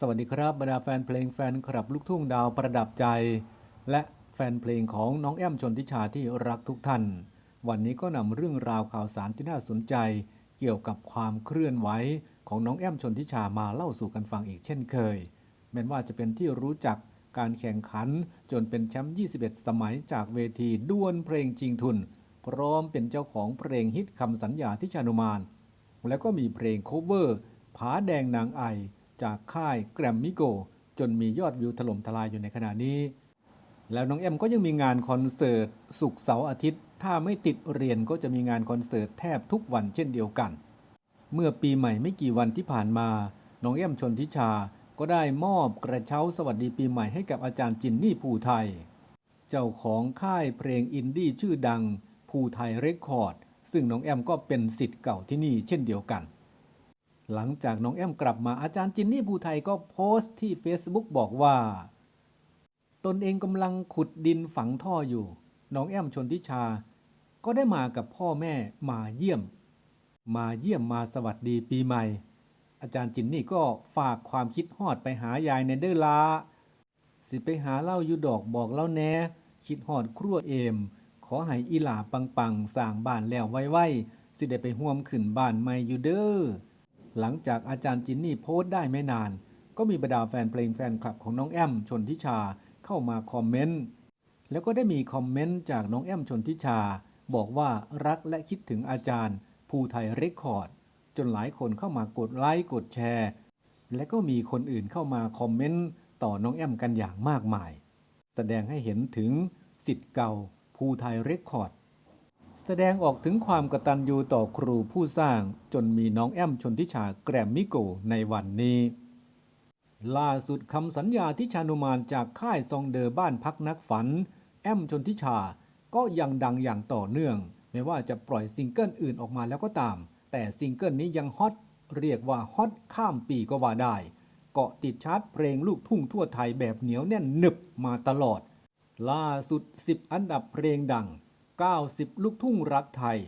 สวัสดีครับบรรดาแฟนเพลงแฟนคลับลูกทุ่งดาวประดับใจ และแฟนเพลงของน้องแอมชนทิชาที่รักทุกท่าน วันนี้ก็นำเรื่องราวข่าวสารที่น่าสนใจ เกี่ยวกับความเคลื่อนไหวของน้องแอมชนทิชามาเล่าสู่กันฟังอีกเช่นเคยแม้ว่าจะเป็นที่รู้จักการแข่งขันจนเป็นแชมป์ 21 สมัยจากเวทีด้วนเพลงจริงทุน พร้อมเป็นเจ้าของเพลงฮิตคำสัญญาที่ชานุมาน แล้วก็มีเพลงโคเวอร์ ผาแดงนางไอ จากค่ายแกรมมิโก จนมียอดวิวถล่มทลายอยู่ในขณะนี้ แล้วน้องแอมก็ยังมีงานคอนเสิร์ตสุกเสาร์อาทิตย์ ถ้าไม่ติดเรียนก็จะมีงานคอนเสิร์ตแทบทุกวันเช่นเดียวกัน เมื่อปีใหม่ไม่กี่วันที่ผ่านมา น้องแอมชนทิชาก็ได้มอบกระเช้าสวัสดีปีใหม่ให้กับอาจารย์จินนี่ภูไทย เจ้าของค่ายเพลงอินดี้ชื่อดังภูไทยเรคคอร์ด ซึ่งน้องแอมก็เป็นสิทธิ์เก่าที่นี่เช่นเดียวกัน หลังจากน้องแอมกลับมาอาจารย์จินนี่ภูไทยก็โพสต์ที่ Facebook บอกว่า ตนเองกำลังขุดดินฝังท่ออยู่ น้องแอมชนทิชา ก็ได้มากับพ่อแม่มาเยี่ยม มาเยี่ยมมาสวัสดีปีใหม่ อาจารย์จินนี่ก็ฝากความคิดฮอดไปหายายในเด้อลาสิไปหาเล่ายูดอกบอกเล่าแหน่คิดฮอดครัวเอม ขอให้อีหลาปังปังๆสร้างบ้านแล้วไว้ๆสิได้ไปห่วมขึ้นบ้านใหม่อยู่เด้อ หลังจากอาจารย์จินนี่โพสต์ได้ไม่นาน ก็มีบรรดาแฟนเพลงแฟนคลับของน้องแอมชนทิชาเข้ามาคอมเมนต์แล้วก็ได้มีคอมเมนต์จากน้องแอมชนทิชา บอกว่ารักและคิดถึงอาจารย์ ภูไทยเรคคอร์ด จนหลายคนเข้ามากดไลค์กดแชร์ และก็มีคนอื่นเข้ามาคอมเมนต์ต่อน้องแอมกันอย่างมากมาย แสดงให้เห็นถึงสิทธิ์เก่าภูไทยเรคคอร์ด แสดงออกถึงความกตัญญูต่อครูผู้สร้างจนมีน้องแอมชนทิชาแกรมมิโกในวันนี้ ล่าสุดคำสัญญาที่ชานุมานจากค่ายซองเดอร์บ้านพักนักฝัน แอมชนทิชาก็ยังดังอย่างต่อเนื่อง ไม่ว่าจะปล่อยซิงเกิลอื่นออกมาแล้วก็ตาม แต่ซิงเกิลนี้ยังฮอตเรียกว่าฮอตข้ามปีก็ว่าได้ เกาะติดชาร์ตเพลงลูกทุ่งทั่วไทยแบบเหนียวแน่นหนึบมาตลอด ล่าสุด 10 อันดับเพลงดัง 90 ลูกทุ่งรักไทย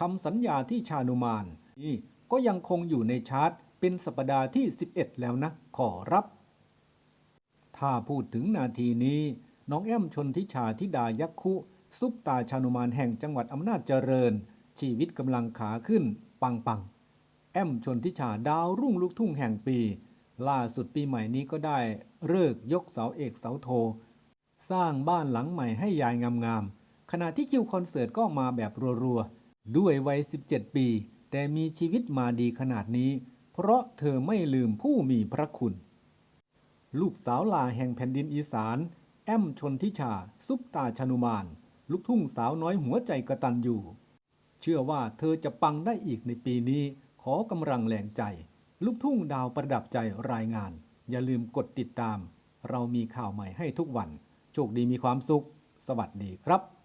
คำสัญญาที่ชานุมานนี่ก็ยังคงอยู่ในชาร์ตเป็นสัปดาห์ที่ 11 แล้วนะ ขอรับ ถ้าพูดถึงนาทีนี้ น้องแอมชนทิชาธิดายักคุ ซุปตาชานุมานแห่งจังหวัดอำนาจเจริญ ชีวิตกำลังขาขึ้น ปังปังแอมชนทิชาดาวรุ่งลูกทุ่งแห่งปี ล่าสุดปีใหม่นี้ก็ได้เลิกยกเสาเอกเสาโท สร้างบ้านหลังใหม่ให้ยายงามๆ ขณะที่คิวคอนเสิร์ตก็มาแบบรัวๆ ด้วยวัย 17 ปี แต่มีชีวิตมาดีขนาดนี้ เพราะเธอไม่ลืมผู้มีพระคุณ ลูกสาวลาแห่งแผ่นดินอีสาน แอมชนทิชา ซุปตาชนุมาน ลูกทุ่งสาวน้อยหัวใจกระตันอยู่ เชื่อว่าเธอจะปังได้อีกในปีนี้ ขอกำลังแรงใจ ลูกทุ่งดาวประดับใจรายงาน อย่าลืมกดติดตาม เรามีข่าวใหม่ให้ทุกวัน โชคดีมีความสุข สวัสดีครับ